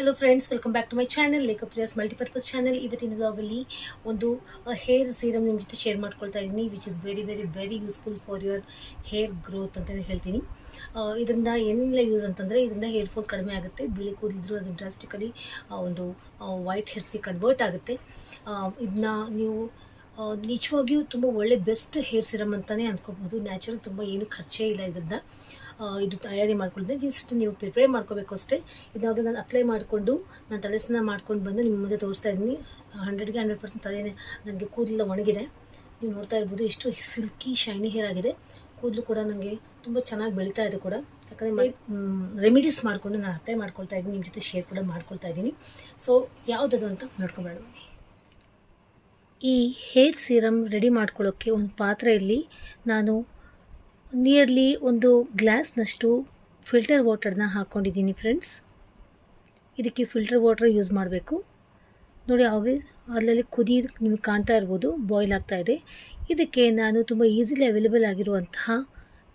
Hello friends welcome back to my channel Lekha Priya's multipurpose channel ಇವತ್ತಿನ ಬ್ಲಾಗಲ್ಲಿ ಒಂದು hair serum ನಿಮ್ಮ ಜೊತೆ ಶೇರ್ ಮಾಡ್ಕೊಳ್ತಾ ಇದ್ದೀನಿ which is very very very useful for your hair growth ಅಂತಲೇ ಹೇಳ್ತೀನಿ. ಆ, ಇದರಿಂದ ಏನೆಲ್ಲ ಯೂಸ್ ಅಂತಂದರೆ ಇದರಿಂದ ಹೇರ್ ಫಾಲ್ ಕಡಿಮೆ ಆಗುತ್ತೆ ಬಿಳಿ ಕೂದಲಿದ್ರು ಅದು ಡ್ರಾಸ್ಟಿಕಲಿ ಒಂದು ವೈಟ್ ಹೇರ್ಸ್ಗೆ ಕನ್ವರ್ಟ್ ಆಗುತ್ತೆ. ಇದನ್ನ ನೀವು ನಿಜವಾಗಿಯೂ ತುಂಬ ಒಳ್ಳೆ ಬೆಸ್ಟ್ ಹೇರ್ ಸಿರಮ್ ಅಂತಲೇ ಅನ್ಕೋಬೋದು ನ್ಯಾಚುರಲ್ ತುಂಬ ಏನು ಖರ್ಚೇ ಇಲ್ಲ ಇದರಿಂದ ಇದು ತಯಾರಿ ಮಾಡ್ಕೊಳ್ದೆ. ಜಸ್ಟ್ ನೀವು ಪ್ರಿಪೇರ್ ಮಾಡ್ಕೋಬೇಕು ಅಷ್ಟೇ. ಇದಾವುದು ನಾನು ಅಪ್ಲೈ ಮಾಡಿಕೊಂಡು ನಾನು ತಲೆ ಮಾಡ್ಕೊಂಡು ಬಂದು ನಿಮ್ಮ ಮುಂದೆ ತೋರಿಸ್ತಾ ಇದ್ದೀನಿ. ಹಂಡ್ರೆಡ್ಗೆ ಹಂಡ್ರೆಡ್ ಪರ್ಸೆಂಟ್ ತಲೆನೇ ನನಗೆ ಕೂದಲು ಒಣಗಿದೆ. ನೀವು ನೋಡ್ತಾ ಇರ್ಬೋದು ಎಷ್ಟು ಸಿಲ್ಕಿ ಶೈನಿ ಹೇರ್ ಆಗಿದೆ. ಕೂದಲು ಕೂಡ ನನಗೆ ತುಂಬ ಚೆನ್ನಾಗಿ ಬೆಳೀತಾ ಇದೆ ಕೂಡ. ಯಾಕಂದರೆ ರೆಮಿಡೀಸ್ ಮಾಡಿಕೊಂಡು ನಾನು ಅಪ್ಲೈ ಮಾಡ್ಕೊಳ್ತಾ ಇದ್ದೀನಿ. ನಿಮ್ಮ ಜೊತೆ ಶೇರ್ ಕೂಡ ಮಾಡ್ಕೊಳ್ತಾ ಇದ್ದೀನಿ. ಸೊ ಯಾವುದದು ಅಂತ ನೋಡ್ಕೊಬೇಡ ಈ ಹೇರ್ ಸೀರಮ್ ರೆಡಿ ಮಾಡ್ಕೊಳ್ಳೋಕ್ಕೆ ಒಂದು ಪಾತ್ರೆಯಲ್ಲಿ ನಾನು ನಿಯರ್ಲಿ ಒಂದು ಗ್ಲಾಸ್ನಷ್ಟು ಫಿಲ್ಟರ್ ವಾಟರ್ನ ಹಾಕ್ಕೊಂಡಿದ್ದೀನಿ ಫ್ರೆಂಡ್ಸ್. ಇದಕ್ಕೆ ಫಿಲ್ಟರ್ ವಾಟರ್ ಯೂಸ್ ಮಾಡಬೇಕು. ನೋಡಿ ಅವಾಗೆ ಅದರಲ್ಲಿ ಕುದಿ ನಿಮಗೆ ಕಾಣ್ತಾ ಇರ್ಬೋದು, ಬಾಯ್ಲ್ ಆಗ್ತಾ ಇದೆ. ಇದಕ್ಕೆ ನಾನು ತುಂಬ ಈಸಿಲಿ ಅವೈಲೇಬಲ್ ಆಗಿರುವಂತಹ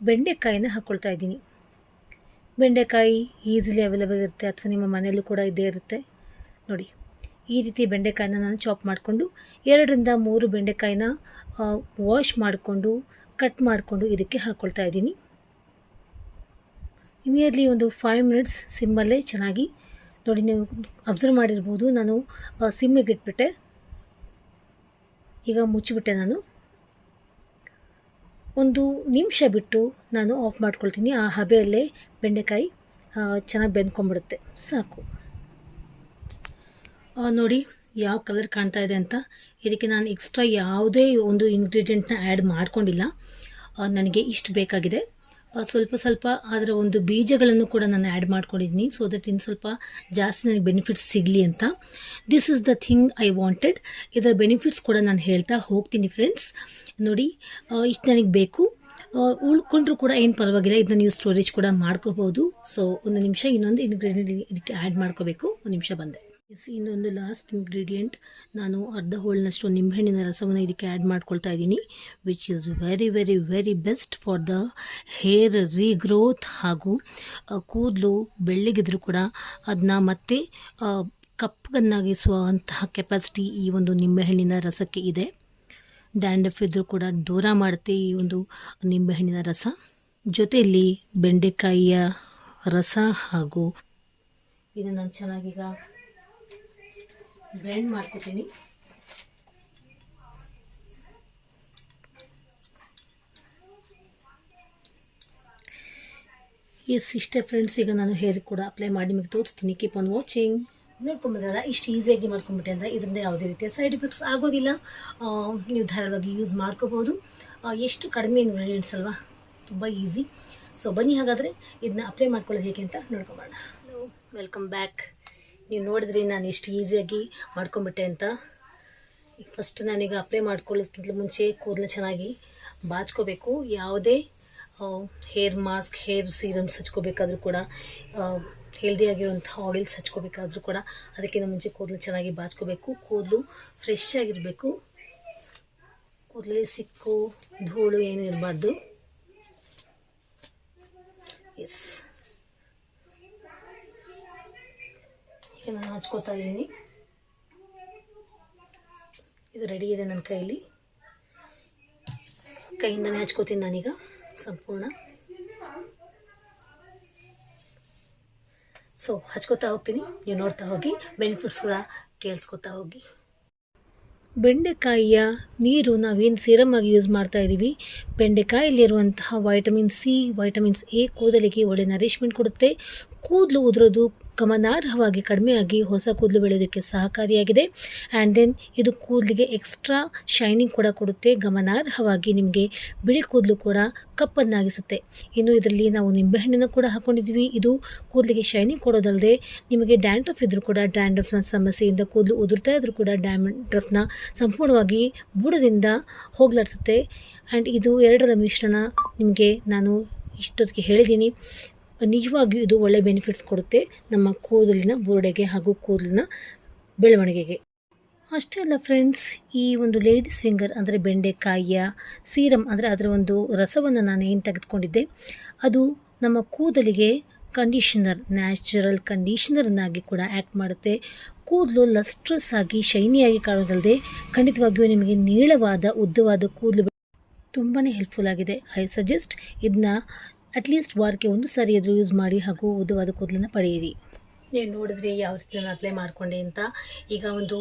ಬೆಂಡೆಕಾಯಿನ ಹಾಕ್ಕೊಳ್ತಾ ಇದ್ದೀನಿ. ಬೆಂಡೆಕಾಯಿ ಈಸಿಲಿ ಅವೈಲೇಬಲ್ ಇರುತ್ತೆ, ಅಥವಾ ನಿಮ್ಮ ಮನೆಯಲ್ಲೂ ಕೂಡ ಇದೇ ಇರುತ್ತೆ. ನೋಡಿ, ಈ ರೀತಿ ಬೆಂಡೆಕಾಯಿನ ನಾನು ಚಾಪ್ ಮಾಡಿಕೊಂಡು, ಎರಡರಿಂದ ಮೂರು ಬೆಂಡೆಕಾಯಿನ ವಾಶ್ ಮಾಡಿಕೊಂಡು ಕಟ್ ಮಾಡಿಕೊಂಡು ಇದಕ್ಕೆ ಹಾಕ್ಕೊಳ್ತಾ ಇದ್ದೀನಿ. ನಿಯರ್ಲಿ ಒಂದು ಫೈವ್ ಮಿನಿಟ್ಸ್ ಸಿಮ್ಮಲ್ಲೇ ಚೆನ್ನಾಗಿ ನೋಡಿ ನೀವು ಅಬ್ಸರ್ವ್ ಮಾಡಿರ್ಬೋದು. ನಾನು ಸಿಮ್ಮಗೆ ಇಟ್ಬಿಟ್ಟೆ. ಈಗ ಮುಚ್ಚಿಬಿಟ್ಟೆ ನಾನು. ಒಂದು ನಿಮಿಷ ಬಿಟ್ಟು ನಾನು ಆಫ್ ಮಾಡ್ಕೊಳ್ತೀನಿ. ಆ ಹಬೆಯಲ್ಲೇ ಬೆಂಡೆಕಾಯಿ ಚೆನ್ನಾಗಿ ಬೆಂದ್ಕೊಂಬಿಡುತ್ತೆ ಸಾಕು. ನೋಡಿ ಯಾವ ಕಲರ್ ಕಾಣ್ತಾ ಇದೆ ಅಂತ. ಇದಕ್ಕೆ ನಾನು ಎಕ್ಸ್ಟ್ರಾ ಯಾವುದೇ ಒಂದು ಇಂಗ್ರೀಡಿಯೆಂಟ್ನ ಆ್ಯಡ್ ಮಾಡ್ಕೊಂಡಿಲ್ಲ. ನನಗೆ ಇಷ್ಟು ಬೇಕಾಗಿದೆ. ಸ್ವಲ್ಪ ಸ್ವಲ್ಪ ಅದರ ಒಂದು ಬೀಜಗಳನ್ನು ಕೂಡ ನಾನು ಆ್ಯಡ್ ಮಾಡ್ಕೊಂಡಿದ್ದೀನಿ. ಸೊ ದಟ್ ಇನ್ನು ಸ್ವಲ್ಪ ಜಾಸ್ತಿ ನನಗೆ ಬೆನಿಫಿಟ್ಸ್ ಸಿಗಲಿ ಅಂತ. This is the thing I wanted ಇದರ ಬೆನಿಫಿಟ್ಸ್ ಕೂಡ ನಾನು ಹೇಳ್ತಾ ಹೋಗ್ತೀನಿ ಫ್ರೆಂಡ್ಸ್ ನೋಡಿ ಇಷ್ಟು ನನಗೆ ಬೇಕು. ಉಳ್ಕೊಂಡ್ರೂ ಕೂಡ ಏನು ಪರವಾಗಿಲ್ಲ. ಇದನ್ನ ನೀವು ಸ್ಟೋರೇಜ್ ಕೂಡ ಮಾಡ್ಕೋಬೋದು ಸೊ ಒಂದು ನಿಮಿಷ ಇನ್ನೊಂದು ಇಂಗ್ರೀಡಿಯೆಂಟ್ ಇದಕ್ಕೆ ಆ್ಯಡ್ ಮಾಡ್ಕೋಬೇಕು. ಒಂದು ನಿಮಿಷ ಬಂದೆ. ಎಸ್ ಇನ್ನೊಂದು ಲಾಸ್ಟ್ ಇಂಗ್ರೀಡಿಯೆಂಟ್ ನಾನು ಅರ್ಧ ಹೋಳಿನಷ್ಟು ನಿಂಬೆಹಣ್ಣಿನ ರಸವನ್ನು ಇದಕ್ಕೆ ಆ್ಯಡ್ ಮಾಡ್ಕೊಳ್ತಾ ಇದ್ದೀನಿ which is very very very best for the hair regrowth ಹಾಗೂ ಕೂದಲು ಬೆಳ್ಳಿಗಿದ್ರು ಕೂಡ ಅದನ್ನ ಮತ್ತೆ ಕಪ್ಪಗನ್ನಾಗಿಸುವಂತಹ ಕೆಪಾಸಿಟಿ ಈ ಒಂದು ನಿಂಬೆಹಣ್ಣಿನ ರಸಕ್ಕೆ ಇದೆ. ಡ್ಯಾಂಡಫ್ ಇದ್ದರೂ ಕೂಡ ದೂರ ಮಾಡುತ್ತೆ ಈ ಒಂದು ನಿಂಬೆಹಣ್ಣಿನ ರಸ. ಜೊತೆಯಲ್ಲಿ ಬೆಂಡೆಕಾಯಿಯ ರಸ ಹಾಗೂ, ಇದನ್ನು ನಾನು ಚೆನ್ನಾಗೀಗ ಬ್ಲೆಂಡ್ ಮಾಡ್ಕೊತೀನಿ. ಎಸ್ ಇಷ್ಟೇ ಫ್ರೆಂಡ್ಸ್ ಈಗ ನಾನು ಹೇರ್ ಕೂಡ ಅಪ್ಲೈ ಮಾಡಿ ನಿಮಗೆ ತೋರಿಸ್ತೀನಿ. ಕೀಪ್ ಆನ್ ವಾಚಿಂಗ್ ನೋಡ್ಕೊಂಬಂದ್ರಲ್ಲ ಇಷ್ಟು ಈಸಿಯಾಗಿ ಮಾಡ್ಕೊಂಬಿಟ್ಟೆ ಅಂದರೆ ಇದರಿಂದ ಯಾವುದೇ ರೀತಿಯ ಸೈಡ್ ಎಫೆಕ್ಟ್ಸ್ ಆಗೋದಿಲ್ಲ. ನೀವು ಧಾರಾಳವಾಗಿ ಯೂಸ್ ಮಾಡ್ಕೋಬೋದು. ಎಷ್ಟು ಕಡಿಮೆ ಇಂಗ್ರೀಡಿಯೆಂಟ್ಸ್ ಅಲ್ವಾ? ತುಂಬ ಈಸಿ ಸೊ ಬನ್ನಿ ಹಾಗಾದರೆ, ಇದನ್ನ ಅಪ್ಲೈ ಮಾಡ್ಕೊಳ್ಳೋದು ಹೇಗೆ ಅಂತ ನೋಡ್ಕೊಂಬೋಣ ಹಲೋ ವೆಲ್ಕಮ್ ಬ್ಯಾಕ್ ನೀವು ನೋಡಿದ್ರಿ, ನಾನು ಎಷ್ಟು ಈಸಿಯಾಗಿ ಮಾಡ್ಕೊಂಬಿಟ್ಟೆ ಅಂತ. ಫಸ್ಟ್ ನಾನೀಗ ಅಪ್ಲೈ ಮಾಡ್ಕೊಳ್ಳೋದಕ್ಕಿಂತ ಮುಂಚೆ ಕೂದಲು ಚೆನ್ನಾಗಿ ಬಾಚ್ಕೋಬೇಕು. ಯಾವುದೇ ಹೇರ್ ಮಾಸ್ಕ್ ಹೇರ್ ಸೀರಮ್ಸ್ ಹಚ್ಕೋಬೇಕಾದ್ರೂ ಕೂಡ ಹೆಲ್ದಿಯಾಗಿರುವಂಥ ಆಯಿಲ್ಸ್ ಹಚ್ಕೋಬೇಕಾದ್ರೂ ಕೂಡ ಅದಕ್ಕಿಂತ ಮುಂಚೆ ಕೂದಲು ಚೆನ್ನಾಗಿ ಬಾಚ್ಕೋಬೇಕು. ಕೂದಲು ಫ್ರೆಶ್ ಆಗಿರಬೇಕು. ಕೂದಲಲ್ಲಿ ಸಿಕ್ಕು, ಧೂಳು ಏನು ಇರಬಾರ್ದು. ಎಸ್ ನಾನು ಹಚ್ಕೋತಾ ಇದ್ದೀನಿ. ಇದು ರೆಡಿ ಇದೆ ನನ್ನ ಕೈಯಲ್ಲಿ ಕೈಯಿಂದನೇ ಹಚ್ಕೋತೀನಿ ನಾನೀಗ, ಸಂಪೂರ್ಣ. ಸೊ ಹಚ್ಕೋತಾ ಹೋಗ್ತೀನಿ. ನೀವು ನೋಡ್ತಾ ಹೋಗಿ ಬೆನಿಫಿಟ್ಸ್ ಕೂಡ ಕೇಳಿಸ್ಕೊತಾ ಹೋಗಿ. ಬೆಂಡೆಕಾಯಿಯ ನೀರು ನಾವೇನು ಸೀರಮ್ ಆಗಿ ಯೂಸ್ ಮಾಡ್ತಾ ಇದ್ದೀವಿ ಬೆಂಡೆಕಾಯಲ್ಲಿರುವಂತಹ ವೈಟಮಿನ್ ಸಿ ವೈಟಮಿನ್ಸ್ ಎ ಕೂದಲಿಗೆ ಒಳ್ಳೆ ನರಿಷ್ಮೆಂಟ್ ಕೊಡುತ್ತೆ. ಕೂದಲು ಉದುರೋದು ಗಮನಾರ್ಹವಾಗಿ ಕಡಿಮೆಯಾಗಿ ಹೊಸ ಕೂದಲು ಬೆಳೆಯೋದಕ್ಕೆ ಸಹಕಾರಿಯಾಗಿದೆ. ಆ್ಯಂಡ್ ದೆನ್ ಇದು ಕೂದಲಿಗೆ ಎಕ್ಸ್ಟ್ರಾ ಶೈನಿಂಗ್ ಕೂಡ ಕೊಡುತ್ತೆ. ಗಮನಾರ್ಹವಾಗಿ ನಿಮಗೆ ಬಿಳಿ ಕೂದಲು ಕೂಡ ಕಪ್ಪನ್ನಾಗಿಸುತ್ತೆ. ಇನ್ನು ಇದರಲ್ಲಿ ನಾವು ನಿಂಬೆಹಣ್ಣನ್ನು ಕೂಡ ಹಾಕ್ಕೊಂಡಿದ್ವಿ ಇದು ಕೂದಲಿಗೆ ಶೈನಿಂಗ್ ಕೊಡೋದಲ್ಲದೆ ನಿಮಗೆ ಡ್ಯಾಂಡ್ರಫ್ ಇದ್ದರೂ ಕೂಡ ಡ್ಯಾಂಡ್ರಫ್ನ ಸಮಸ್ಯೆಯಿಂದ ಕೂದಲು ಉದುರ್ತಾ ಇದ್ದರೂ ಕೂಡ ಡ್ಯಾಂಡ್ರಫ್ನ ಸಂಪೂರ್ಣವಾಗಿ ಬುಡದಿಂದ ಹೋಗ್ಲಾಡಿಸುತ್ತೆ. ಆ್ಯಂಡ್ ಇದು ಎರಡರ ಮಿಶ್ರಣ ನಿಮಗೆ ನಾನು ಇಷ್ಟೊತ್ತಿಗೆ ಹೇಳಿದ್ದೀನಿ. ನಿಜವಾಗಿಯೂ ಇದು ಒಳ್ಳೆ ಬೆನಿಫಿಟ್ಸ್ ಕೊಡುತ್ತೆ ನಮ್ಮ ಕೂದಲಿನ ಬುರುಡೆಗೆ ಹಾಗೂ ಕೂದಲಿನ ಬೆಳವಣಿಗೆಗೆ. ಅಷ್ಟೇ ಅಲ್ಲ ಫ್ರೆಂಡ್ಸ್ ಈ ಒಂದು ಲೇಡೀಸ್ ಫಿಂಗರ್ ಅಂದರೆ ಬೆಂಡೆಕಾಯಿಯ ಸೀರಮ್ ಅಂದರೆ ಅದರ ಒಂದು ರಸವನ್ನು ನಾನು ಏನು ತೆಗೆದುಕೊಂಡಿದ್ದೆ? ಅದು ನಮ್ಮ ಕೂದಲಿಗೆ ಕಂಡೀಷನರ್ ನ್ಯಾಚುರಲ್ ಕಂಡೀಷನರ್ನಾಗಿ ಕೂಡ ಆ್ಯಕ್ಟ್ ಮಾಡುತ್ತೆ. ಕೂದಲು ಲಸ್ಟ್ರಸ್ ಆಗಿ ಶೈನಿಯಾಗಿ ಕಾಣೋದಲ್ಲದೆ ಖಂಡಿತವಾಗಿಯೂ ನಿಮಗೆ ನೀಳವಾದ, ಉದ್ದವಾದ ಕೂದಲು ತುಂಬಾ ಹೆಲ್ಪ್ಫುಲ್ ಆಗಿದೆ. ಐ ಸಜೆಸ್ಟ್ ಇದನ್ನ ಅಟ್ಲೀಸ್ಟ್ ವಾರಕ್ಕೆ ಒಂದು ಸಾರಿ ಎದುರು ಯೂಸ್ ಮಾಡಿ ಹಾಗೂ ಉದ್ದವಾದ ಕೂದಲನ್ನು ಪಡೆಯಿರಿ. ನೀವು ನೋಡಿದ್ರಿ ಯಾವ ರೀತಿ ನಾನು ಅಪ್ಲೈ ಮಾಡಿಕೊಂಡೆ ಅಂತ. ಈಗ ಒಂದು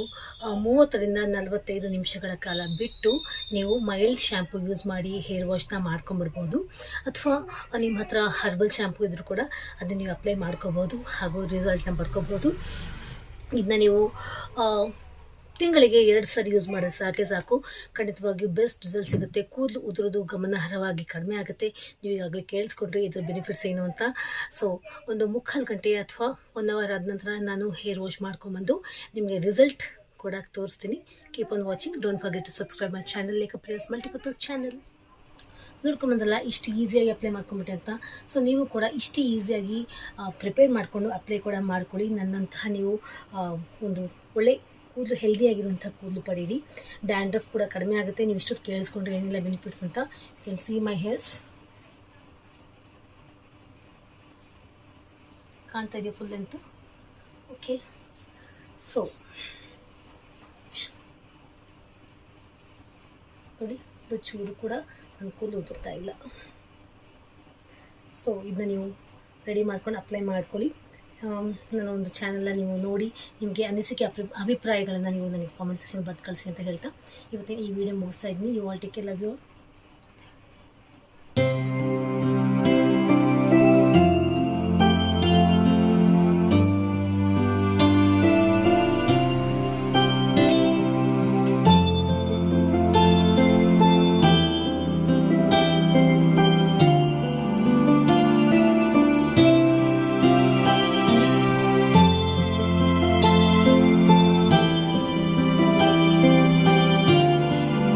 ಮೂವತ್ತರಿಂದ ನಲವತ್ತೈದು ನಿಮಿಷಗಳ ಕಾಲ ಬಿಟ್ಟು ನೀವು ಮೈಲ್ಡ್ ಶ್ಯಾಂಪು ಯೂಸ್ ಮಾಡಿ ಹೇರ್ ವಾಶ್ನ ಮಾಡ್ಕೊಂಬಿಡ್ಬೋದು ಅಥವಾ ನಿಮ್ಮ ಹತ್ರ ಹರ್ಬಲ್ ಶ್ಯಾಂಪು ಇದ್ದರೂ ಕೂಡ ಅದನ್ನ ನೀವು ಅಪ್ಲೈ ಮಾಡ್ಕೋಬೋದು ಹಾಗೂ ರಿಸಲ್ಟ್ನ ಪಡ್ಕೋಬೋದು. ಇದನ್ನ ನೀವು ತಿಂಗಳಿಗೆ ಎರಡು ಸರಿ ಯೂಸ್ ಮಾಡಿದ್ರೆ ಸಾಕೆ ಸಾಕು. ಖಂಡಿತವಾಗಿಯೂ ಬೆಸ್ಟ್ ರಿಸಲ್ಟ್ ಸಿಗುತ್ತೆ. ಕೂದಲು ಉದುರೋದು ಗಮನಾರ್ಹವಾಗಿ ಕಡಿಮೆ ಆಗುತ್ತೆ. ನೀವು ಈಗಾಗಲೇ ಕೇಳಿಸ್ಕೊಂಡ್ರೆ ಇದ್ರ ಬೆನಿಫಿಟ್ಸ್ ಏನು ಅಂತ. ಸೊ ಒಂದು ಮುಕ್ಕಾಲು ಗಂಟೆ ಅಥವಾ ಒನ್ ಅವರ್ ಆದ ನಂತರ ನಾನು ಹೇರ್ ವಾಶ್ ಮಾಡ್ಕೊಂಬಂದು ನಿಮಗೆ ರಿಸಲ್ಟ್ ಕೂಡ ತೋರಿಸ್ತೀನಿ. Keep on watching don't forget to subscribe my channel lake place multipurpose channel ನೋಡ್ಕೊಂಬಂದಲ್ಲ, ಇಷ್ಟು ಈಸಿಯಾಗಿ ಅಪ್ಲೈ ಮಾಡ್ಕೊಂಬಿಟ್ಟೆ ಅಂತ. ಸೊ ನೀವು ಕೂಡ ಇಷ್ಟು ಈಸಿಯಾಗಿ ಪ್ರಿಪೇರ್ ಮಾಡಿಕೊಂಡು ಅಪ್ಲೈ ಕೂಡ ಮಾಡ್ಕೊಳ್ಳಿ. ನನ್ನಂತಹ ನೀವು ಒಂದು ಒಳ್ಳೆ ಕೂದಲು ಹೆಲ್ದಿಯಾಗಿರುವಂಥ ಕೂದಲು ಪಡೀರಿ. ಡ್ಯಾಂಡ್ರಫ್ ಕೂಡ ಕಡಿಮೆ ಆಗುತ್ತೆ. ನೀವು ಇಷ್ಟೊತ್ತು ಕೇಳಿಸ್ಕೊಂಡ್ರೆ ಏನಿಲ್ಲ ಬೆನಿಫಿಟ್ಸ್ ಅಂತ. You can see my hairs ಕಾಣ್ತಾ ಇದೆಯಾ ಫುಲ್ ಲೆಂತು ಓಕೆ ಸೊ ನೋಡಿ, ಇದು ಚೂರು ಕೂಡ ಅನುಕೂಲ ಉದುರ್ತಾ ಇಲ್ಲ. ಸೊ ಇದನ್ನ ನೀವು ರೆಡಿ ಮಾಡ್ಕೊಂಡು ಅಪ್ಲೈ ಮಾಡ್ಕೊಳ್ಳಿ. ನನ್ನ ಒಂದು ಚಾನಲ್ನ ನೀವು ನೋಡಿ, ನಿಮಗೆ ಅನಿಸಿಕೆ ಅಭಿ ಅಭಿಪ್ರಾಯಗಳನ್ನು ನೀವು ನನಗೆ ಕಾಮೆಂಟ್ ಸೆಕ್ಷನ್ ಬರ್ದು ಕಳಿಸಿ ಅಂತ ಹೇಳ್ತಾ, ಇವತ್ತಿನ ಈ ವಿಡಿಯೋ ಮುಗಿಸ್ತಾ ಇದ್ದೀನಿ. You all take love you